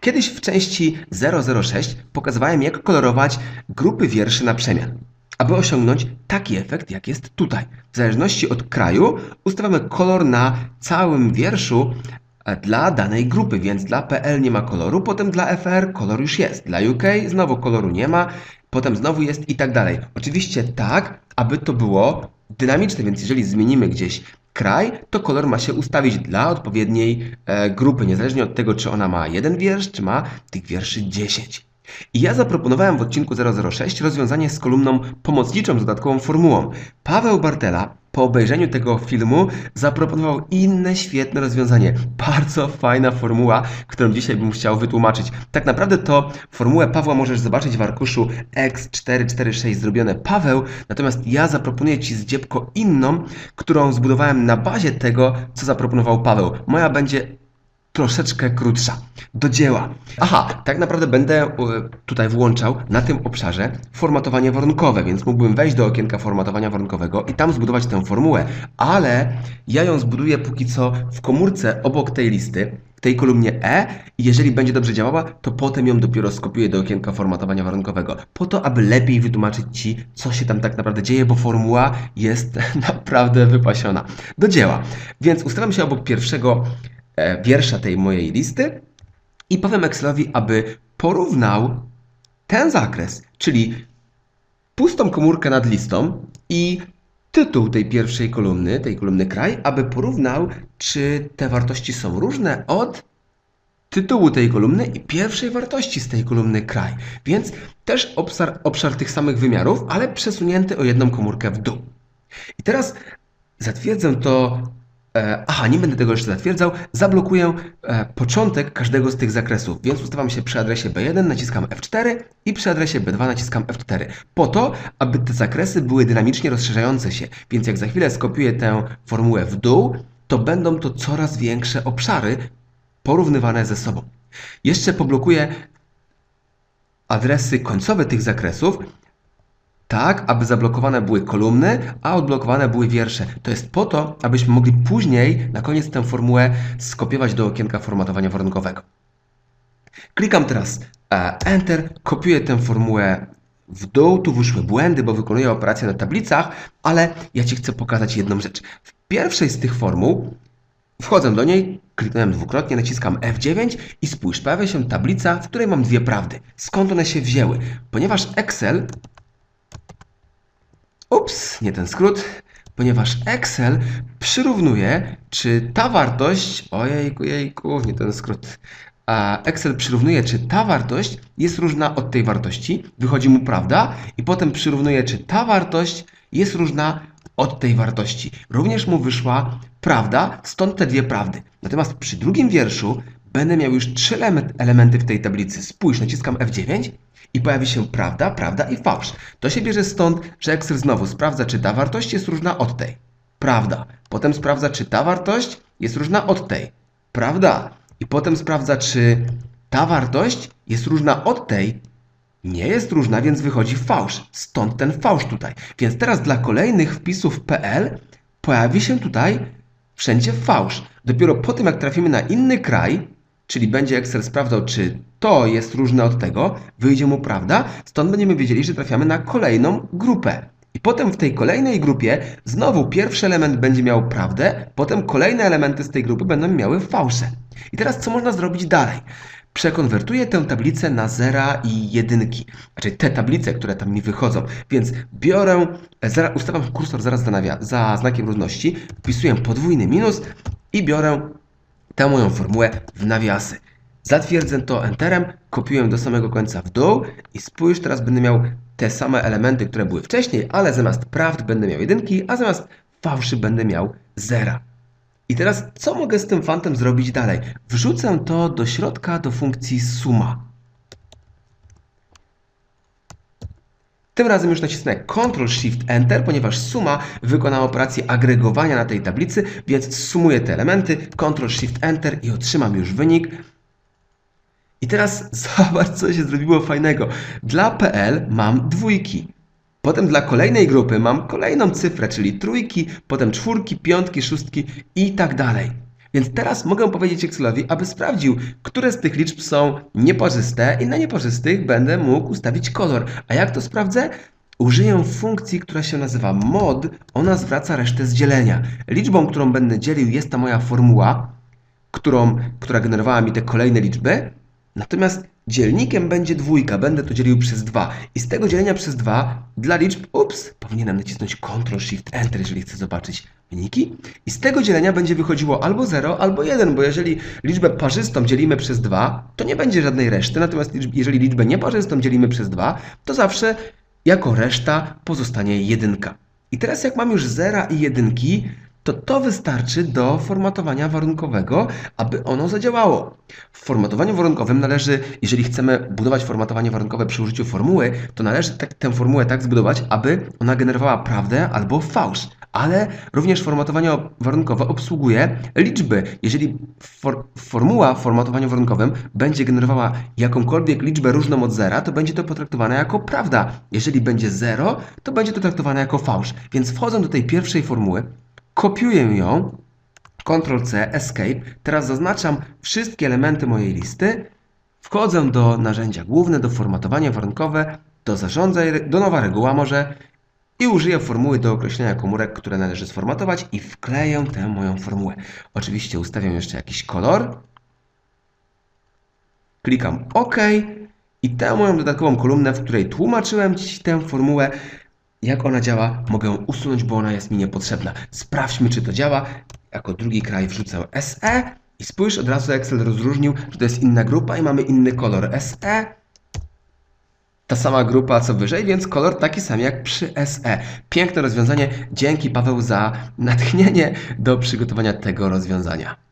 Kiedyś w części 006 pokazywałem, jak kolorować grupy wierszy na przemian, aby osiągnąć taki efekt, jak jest tutaj. W zależności od kraju ustawiamy kolor na całym wierszu e, dla danej grupy, więc dla PL nie ma koloru, potem dla FR kolor już jest, dla UK znowu koloru nie ma, potem znowu jest i tak dalej. Oczywiście tak, aby to było dynamiczne, więc jeżeli zmienimy gdzieś kraj, to kolor ma się ustawić dla odpowiedniej e, grupy, niezależnie od tego, czy ona ma jeden wiersz, czy ma tych wierszy 10. I ja zaproponowałem w odcinku 006 rozwiązanie z kolumną pomocniczą z dodatkową formułą. Paweł Bartela po obejrzeniu tego filmu zaproponował inne świetne rozwiązanie. Bardzo fajna formuła, którą dzisiaj bym chciał wytłumaczyć. Tak naprawdę to formułę Pawła możesz zobaczyć w arkuszu X446 zrobione Paweł, natomiast ja zaproponuję Ci z dziebko inną, którą zbudowałem na bazie tego, co zaproponował Paweł. Moja będzie troszeczkę krótsza. Do dzieła. Aha, tak naprawdę będę e, tutaj włączał na tym obszarze formatowanie warunkowe, więc mógłbym wejść do okienka formatowania warunkowego i tam zbudować tę formułę, ale ja ją zbuduję póki co w komórce obok tej listy, tej kolumnie E i jeżeli będzie dobrze działała, to potem ją dopiero skopiuję do okienka formatowania warunkowego, po to, aby lepiej wytłumaczyć Ci, co się tam tak naprawdę dzieje, bo formuła jest naprawdę wypasiona. Do dzieła. Więc ustawiam się obok pierwszego wiersza tej mojej listy i powiem Excelowi, aby porównał ten zakres, czyli pustą komórkę nad listą i tytuł tej pierwszej kolumny, tej kolumny kraj, aby porównał, czy te wartości są różne od tytułu tej kolumny i pierwszej wartości z tej kolumny kraj. Więc też obszar, obszar tych samych wymiarów, ale przesunięty o jedną komórkę w dół. I teraz zatwierdzę to. E, aha, nie będę tego jeszcze zatwierdzał. Zablokuję e, początek każdego z tych zakresów, więc ustawiam się przy adresie B1, naciskam F4 i przy adresie B2 naciskam F4. Po to, aby te zakresy były dynamicznie rozszerzające się. Więc jak za chwilę skopiuję tę formułę w dół, to będą to coraz większe obszary porównywane ze sobą. Jeszcze poblokuję adresy końcowe tych zakresów, tak, aby zablokowane były kolumny, a odblokowane były wiersze. To jest po to, abyśmy mogli później, na koniec tę formułę skopiować do okienka formatowania warunkowego. Klikam teraz e, Enter, kopiuję tę formułę w dół, tu wyszły błędy, bo wykonuję operację na tablicach, ale ja Ci chcę pokazać jedną rzecz. W pierwszej z tych formuł wchodzę do niej, kliknąłem dwukrotnie, naciskam F9 i spójrz, pojawia się tablica, w której mam dwie prawdy. Skąd one się wzięły? Ponieważ Excel Ups, nie ten skrót. Ponieważ Excel przyrównuje, czy ta wartość. Ojejku, jejku, nie ten skrót. A Excel przyrównuje, czy ta wartość jest różna od tej wartości. Wychodzi mu prawda, i potem przyrównuje, czy ta wartość jest różna od tej wartości. Również mu wyszła prawda, stąd te dwie prawdy. Natomiast przy drugim wierszu będę miał już trzy element- elementy w tej tablicy. Spójrz, naciskam F9 i pojawi się prawda, prawda i fałsz. To się bierze stąd, że Excel znowu sprawdza, czy ta wartość jest różna od tej. Prawda. Potem sprawdza, czy ta wartość jest różna od tej. Prawda. I potem sprawdza, czy ta wartość jest różna od tej. Nie jest różna, więc wychodzi fałsz. Stąd ten fałsz tutaj. Więc teraz dla kolejnych wpisów PL pojawi się tutaj wszędzie fałsz. Dopiero po tym, jak trafimy na inny kraj, czyli będzie Excel sprawdzał, czy to jest różne od tego, wyjdzie mu prawda, stąd będziemy wiedzieli, że trafiamy na kolejną grupę. I potem w tej kolejnej grupie znowu pierwszy element będzie miał prawdę, potem kolejne elementy z tej grupy będą miały fałsze. I teraz co można zrobić dalej? Przekonwertuję tę tablicę na zera i jedynki, znaczy te tablice, które tam mi wychodzą. Więc biorę, ustawiam kursor zaraz za, za znakiem równości, wpisuję podwójny minus i biorę tę moją formułę w nawiasy. Zatwierdzę to Enterem, kopiuję do samego końca w dół i spójrz, teraz będę miał te same elementy, które były wcześniej, ale zamiast prawd będę miał jedynki, a zamiast fałszy będę miał zera. I teraz co mogę z tym fantem zrobić dalej? Wrzucę to do środka do funkcji suma. Tym razem już nacisnę Ctrl Shift Enter, ponieważ suma wykona operację agregowania na tej tablicy, więc sumuję te elementy, Ctrl Shift Enter i otrzymam już wynik. I teraz zobacz, co się zrobiło fajnego. Dla PL mam dwójki. Potem dla kolejnej grupy mam kolejną cyfrę, czyli trójki, potem czwórki, piątki, szóstki i tak dalej. Więc teraz mogę powiedzieć Excelowi, aby sprawdził, które z tych liczb są nieparzyste i na nieparzystych będę mógł ustawić kolor. A jak to sprawdzę? Użyję funkcji, która się nazywa mod. Ona zwraca resztę z dzielenia. Liczbą, którą będę dzielił jest ta moja formuła, którą, która generowała mi te kolejne liczby. Natomiast dzielnikiem będzie dwójka, będę to dzielił przez 2. I z tego dzielenia przez 2 dla liczb, ups, powinienem nacisnąć Ctrl Shift Enter, jeżeli chcę zobaczyć wyniki. I z tego dzielenia będzie wychodziło albo 0, albo 1, bo jeżeli liczbę parzystą dzielimy przez 2, to nie będzie żadnej reszty. Natomiast jeżeli liczbę nieparzystą dzielimy przez 2, to zawsze jako reszta pozostanie jedynka. I teraz jak mam już zera i jedynki, to to wystarczy do formatowania warunkowego, aby ono zadziałało. W formatowaniu warunkowym należy, jeżeli chcemy budować formatowanie warunkowe przy użyciu formuły, to należy tak, tę formułę tak zbudować, aby ona generowała prawdę albo fałsz. Ale również formatowanie warunkowe obsługuje liczby. Jeżeli for, formuła w formatowaniu warunkowym będzie generowała jakąkolwiek liczbę różną od zera, to będzie to potraktowane jako prawda. Jeżeli będzie 0, to będzie to traktowane jako fałsz. Więc wchodzę do tej pierwszej formuły, kopiuję ją, Ctrl-C, Escape. Teraz zaznaczam wszystkie elementy mojej listy. Wchodzę do narzędzia główne, do formatowania warunkowe, do zarządzaj, do nowa reguła może i użyję formuły do określenia komórek, które należy sformatować i wkleję tę moją formułę. Oczywiście ustawię jeszcze jakiś kolor. Klikam OK i tę moją dodatkową kolumnę, w której tłumaczyłem Ci tę formułę, jak ona działa, mogę usunąć, bo ona jest mi niepotrzebna. Sprawdźmy, czy to działa. Jako drugi kraj wrzucę SE i spójrz, od razu Excel rozróżnił, że to jest inna grupa i mamy inny kolor SE. Ta sama grupa co wyżej, więc kolor taki sam jak przy SE. Piękne rozwiązanie. Dzięki Paweł za natchnienie do przygotowania tego rozwiązania.